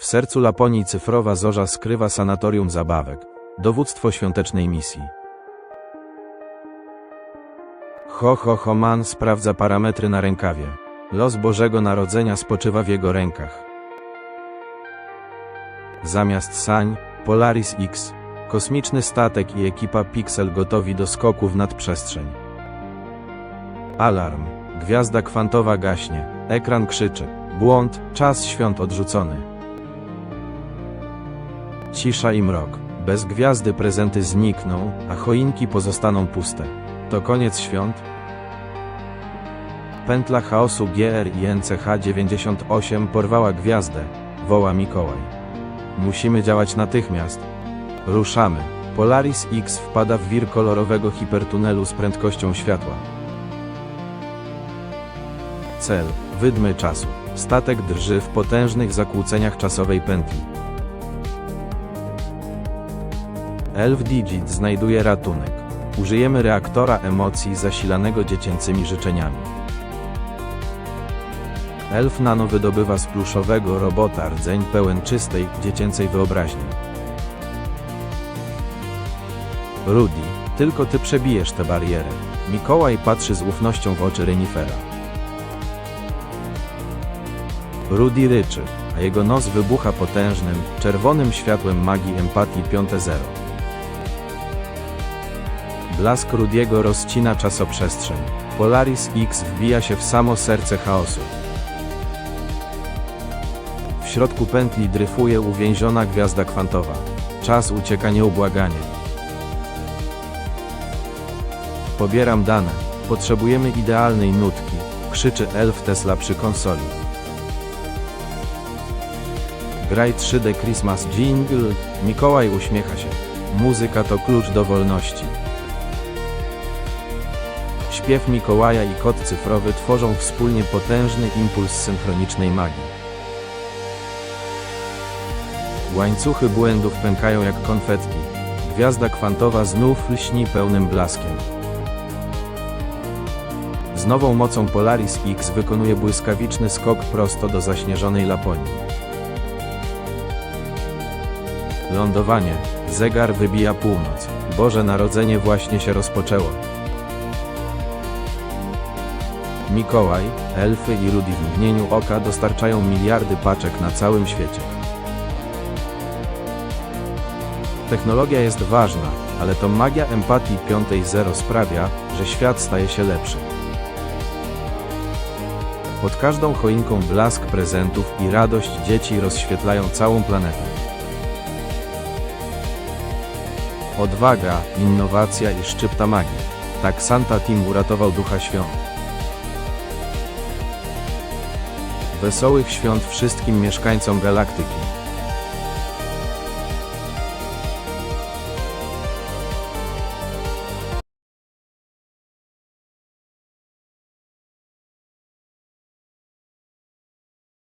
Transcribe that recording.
W sercu Laponii cyfrowa zorza skrywa sanatorium zabawek, dowództwo świątecznej misji. Ho ho ho man sprawdza parametry na rękawie. Los Bożego Narodzenia spoczywa w jego rękach. Zamiast sań, Polaris X, kosmiczny statek i ekipa Pixel gotowi do skoku w nadprzestrzeń. Alarm. Gwiazda kwantowa gaśnie. Ekran krzyczy. Błąd, czas świąt odrzucony. Cisza i mrok. Bez gwiazdy prezenty znikną, a choinki pozostaną puste. To koniec świąt? Pętla chaosu GR i NCH 98 porwała gwiazdę, woła Mikołaj. Musimy działać natychmiast. Ruszamy. Polaris X wpada w wir kolorowego hipertunelu z prędkością światła. Cel. Wydmy czasu. Statek drży w potężnych zakłóceniach czasowej pętli. Elf Digit znajduje ratunek. Użyjemy reaktora emocji zasilanego dziecięcymi życzeniami. Elf Nano wydobywa z pluszowego robota rdzeń pełen czystej, dziecięcej wyobraźni. Rudy, tylko ty przebijesz tę barierę. Mikołaj patrzy z ufnością w oczy Renifera. Rudy ryczy, a jego nos wybucha potężnym, czerwonym światłem magii empatii 5.0. Blask Rudiego rozcina czasoprzestrzeń. Polaris X wbija się w samo serce chaosu. W środku pętli dryfuje uwięziona gwiazda kwantowa. Czas ucieka nieubłaganie. Pobieram dane. Potrzebujemy idealnej nutki, krzyczy elf Tesla przy konsoli. Graj 3D Christmas Jingle, Mikołaj uśmiecha się. Muzyka to klucz do wolności. Śpiew Mikołaja i kod cyfrowy tworzą wspólnie potężny impuls synchronicznej magii. Łańcuchy błędów pękają jak konfetti. Gwiazda kwantowa znów lśni pełnym blaskiem. Z nową mocą Polaris X wykonuje błyskawiczny skok prosto do zaśnieżonej Laponii. Lądowanie. Zegar wybija północ. Boże Narodzenie właśnie się rozpoczęło. Mikołaj, elfy i Rudy w mgnieniu oka dostarczają miliardy paczek na całym świecie. Technologia jest ważna, ale to magia empatii 5.0 sprawia, że świat staje się lepszy. Pod każdą choinką blask prezentów i radość dzieci rozświetlają całą planetę. Odwaga, innowacja i szczypta magii. Tak Santa Team uratował ducha świąt. Wesołych świąt wszystkim mieszkańcom galaktyki.